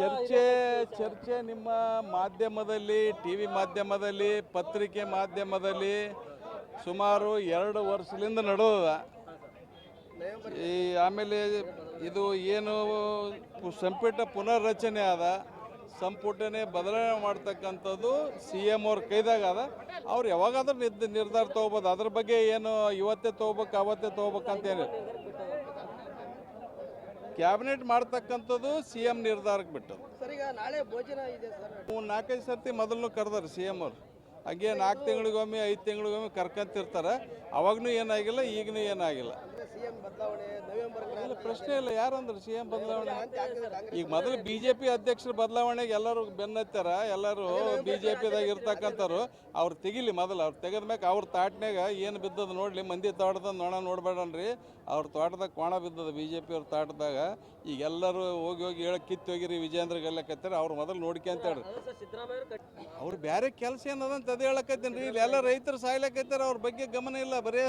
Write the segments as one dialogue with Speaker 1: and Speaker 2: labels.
Speaker 1: ಚರ್ಚೆ ಚರ್ಚೆ ನಿಮ್ಮ ಮಾಧ್ಯಮದಲ್ಲಿ ಟಿ ವಿ ಮಾಧ್ಯಮದಲ್ಲಿ, ಪತ್ರಿಕೆ ಮಾಧ್ಯಮದಲ್ಲಿ ಸುಮಾರು ಎರಡು ವರ್ಷದಿಂದ ನಡೆದ ಈ ಆಮೇಲೆ ಇದು ಏನು ಸಂಪುಟ ಪುನರ್ರಚನೆ ಆದ, ಸಂಪುಟನೇ ಬದಲಾವಣೆ ಮಾಡ್ತಕ್ಕಂಥದ್ದು ಸಿ ಎಂ ಅವ್ರ ಕೈದಾಗ ಅದ ಅವ್ರು ಯಾವಾಗಾದ್ರೂ ನಿರ್ಧಾರ ತಗೋಬೋದು. ಅದ್ರ ಬಗ್ಗೆ ಏನು ಇವತ್ತೇ ತೊಗೋಬೇಕು, ಅವತ್ತೇ ತೊಗೋಬೇಕಂತ ಏನಿಲ್ಲ. ಕ್ಯಾಬಿನೆಟ್ ಮಾಡ್ತಕ್ಕಂಥದ್ದು ಸಿ ಎಂ ನಿರ್ಧಾರಕ್ಕೆ ಬಿಟ್ಟದ್ದು.
Speaker 2: ಸರ್ ಈಗ ನಾಳೆ ಭೋಜನ ಇದೆ ಸರ್.
Speaker 1: ಮೂರು ನಾಲ್ಕೈದು ಸರ್ತಿ ಮೊದಲು ಕರೆದಾರೆ ಸಿ ಎಂ ಅವ್ರು. ಹಂಗೆ ನಾಲ್ಕು ತಿಂಗಳಿಗೊಮ್ಮೆ ಐದು ತಿಂಗಳಿಗೊಮ್ಮೆ ಕರ್ಕೊಂತಿರ್ತಾರೆ. ಅವಾಗೂ ಏನಾಗಿಲ್ಲ ಈಗನೂ ಏನಾಗಿಲ್ಲ.
Speaker 2: ಸಿಎಂ ಬದಲಾವಣೆ ನವೆಂಬರ್
Speaker 1: ಇಲ್ಲ ಪ್ರಶ್ನೆ ಇಲ್ಲ ಯಾರಂದ್ರೆ ಸಿ ಎಂ ಬದಲಾವಣೆ? ಈಗ ಮೊದಲು ಬಿ ಜೆ ಪಿ ಅಧ್ಯಕ್ಷರ ಬದಲಾವಣೆಗೆ ಎಲ್ಲರೂ ಬೆನ್ನತ್ತಾರ ಎಲ್ಲರೂ ಬಿ ಜೆ ಪಿದಾಗ ಇರ್ತಕ್ಕಂಥವ್ರು ಅವ್ರು ತೆಗಿಲಿ ಮೊದಲು ಅವ್ರು ತೆಗೆದ ಮ್ಯಾಗ ಅವ್ರ ತಾಟ್ನಾಗ ಏನು ಬಿದ್ದದ ನೋಡ್ಲಿ ಮಂದಿ ತೋಟದ ನೋಣ ನೋಡ್ಬೇಡನ್ರಿ. ಅವ್ರ ತೋಟದಾಗ ಕೋಣ ಬಿದ್ದದ ಬಿ ಜೆ ಪಿ ಅವ್ರ ತೋಟದಾಗ ಈಗ ಎಲ್ಲರೂ ಹೋಗಿ ಹೋಗಿ ಹೇಳಕ್ ಕಿತ್ತು ಹೋಗಿರಿ ವಿಜೇಂದ್ರ ಗೆಲ್ಲಕತ್ತಾರ ಅವ್ರು ಮೊದಲು ನೋಡ್ಕೊಂತಾಳ್ರಿ ಅವ್ರು ಬೇರೆ ಕೆಲಸ ಏನದಂತ ಅದೇ ಹೇಳಕತ್ತೀನಿ ರೀ ಇಲ್ಲಿ ಎಲ್ಲ ರೈತರು ಸಾಯ್ಲಕತ್ತಾರ ಅವ್ರ ಬಗ್ಗೆ ಗಮನ ಇಲ್ಲ ಬರೀ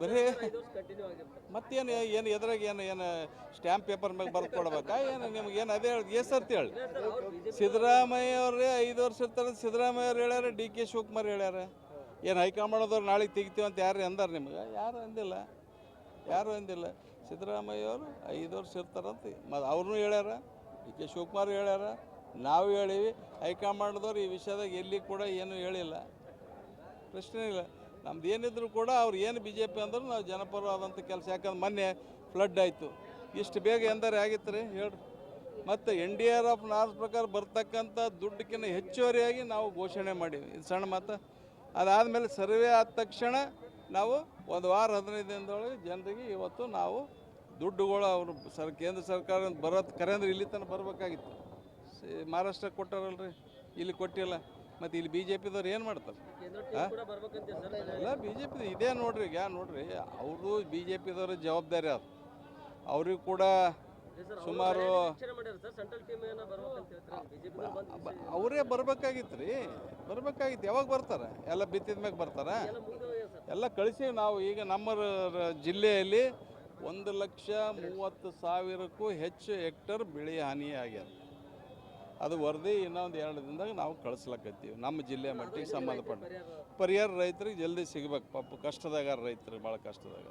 Speaker 1: ಬರೀ ಮತ್ತೇನು, ಏನು ಎದ್ರಾಗ ಏನು ಏನು ಸ್ಟ್ಯಾಂಪ್ ಪೇಪರ್ ಮ್ಯಾಗ ಬರ್ದು ಕೊಡ್ಬೇಕಾ? ಏನು ನಿಮ್ಗೆ ಏನು ಅದೇ ಹೇಳಿ ಸರ್ತಿ ಹೇಳಿ. ಸಿದ್ದರಾಮಯ್ಯ ಅವ್ರೇ ಐದು ವರ್ಷ ಇರ್ತಾರೆ ಸಿದ್ದರಾಮಯ್ಯ ಅವ್ರು ಹೇಳ್ಯಾರ ಡಿ ಕೆ ಶಿವಕುಮಾರ್ ಹೇಳ್ಯಾರ. ಏನು ಹೈಕಮಾಂಡದವ್ರು ನಾಳೆಗೆ ತೆಗಿತೀವಿ ಅಂತ ಯಾರು ಅಂದಾರ ನಿಮ್ಗೆ? ಯಾರು ಅಂದಿಲ್ಲ. ಯಾರು ಅಂದಿಲ್ಲ. ಸಿದ್ದರಾಮಯ್ಯ ಅವರು ಐದು ವರ್ಷ ಇರ್ತಾರಂತ ಮ ಅವ್ರನ್ನೂ ಹೇಳ್ಯಾರ ಡಿ ಕೆ ಶಿವಕುಮಾರ್ ಹೇಳ್ಯಾರ, ನಾವು ಹೇಳೀವಿ. ಹೈಕಮಾಂಡ್ದವ್ರು ಈ ವಿಷಯದಾಗ ಎಲ್ಲಿ ಕೂಡ ಏನೂ ಹೇಳಿಲ್ಲ. ಪ್ರಶ್ನೆ ಇಲ್ಲ. ನಮ್ದು ಏನಿದ್ರು ಕೂಡ ಅವ್ರು ಏನು ಬಿ ಜೆ ಪಿ ಅಂದ್ರೆ ನಾವು ಜನಪರವಾದಂಥ ಕೆಲಸ. ಯಾಕಂದ್ರೆ ಮೊನ್ನೆ ಫ್ಲಡ್ ಆಯಿತು. ಇಷ್ಟು ಬೇಗ ಎಂದರೆ ಆಗಿತ್ತು ರೀ ಹೇಳ್ರಿ. ಮತ್ತು N D R F norms ಪ್ರಕಾರ ಬರ್ತಕ್ಕಂಥ ದುಡ್ಡಕ್ಕಿಂತ ಹೆಚ್ಚುವರಿಯಾಗಿ ನಾವು ಘೋಷಣೆ ಮಾಡೀವಿ ಇದು ಸಣ್ಣ ಮಾತು. ಅದಾದಮೇಲೆ ಸರ್ವೆ ಆದ ತಕ್ಷಣ ನಾವು ಒಂದು ವಾರ ಹದಿನೈದು ದಿನದೊಳಗೆ ಜನರಿಗೆ ಇವತ್ತು ನಾವು ದುಡ್ಡುಗಳು ಅವರು ಸರ್, ಕೇಂದ್ರ ಸರ್ಕಾರ ಬರೋದು ಕರೆಂದ್ರೆ ಇಲ್ಲಿ ತನಕ ಬರಬೇಕಾಗಿತ್ತು. ಮಹಾರಾಷ್ಟ್ರ ಕೊಟ್ಟಾರಲ್ರಿ? ಇಲ್ಲಿ ಕೊಟ್ಟಿಲ್ಲ. ಮತ್ತು ಇಲ್ಲಿ ಬಿ ಜೆ ಪಿದವ್ರು ಏನು ಮಾಡ್ತಾರೆ? ಇಲ್ಲ ಬಿ ಜೆ ಪಿ ಇದೇ ನೋಡ್ರಿ ಈಗ ನೋಡ್ರಿ ಅವರು ಬಿ ಜೆ ಪಿದವ್ರ ಜವಾಬ್ದಾರಿ ಅದು. ಅವ್ರಿಗೂ ಕೂಡ ಸುಮಾರು ಅವರೇ ಬರ್ಬೇಕಾಗಿತ್ತು ರೀ ಬರ್ಬೇಕಾಗಿತ್ತು ಯಾವಾಗ ಬರ್ತಾರೆ? ಎಲ್ಲ ಬಿತ್ತಿದ ಮ್ಯಾಗ ಬರ್ತಾರ? ಎಲ್ಲ ಕಳಿಸಿ ನಾವು ಈಗ ನಮ್ಮ ಜಿಲ್ಲೆಯಲ್ಲಿ ಒಂದು ಲಕ್ಷ ಮೂವತ್ತು ಸಾವಿರಕ್ಕೂ ಹೆಚ್ಚು ಹೆಕ್ಟರ್ ಬೆಳೆ ಹಾನಿ ಆಗ್ಯದ. ಅದು ವರದಿ ಇನ್ನೊಂದು ಎರಡು ದಿನದಾಗ ನಾವು ಕಳಿಸ್ಲಕ್ಕತ್ತೀವಿ ನಮ್ಮ ಜಿಲ್ಲೆ ಮಟ್ಟಿಗೆ ಸಂಬಂಧಪಟ್ಟ. ಪರಿಹಾರ ರೈತರಿಗೆ ಜಲ್ದಿ ಸಿಗ್ಬೇಕು. ಪಾಪ ಕಷ್ಟದಾಗ ರೈತರು, ಭಾಳ ಕಷ್ಟದಾಗ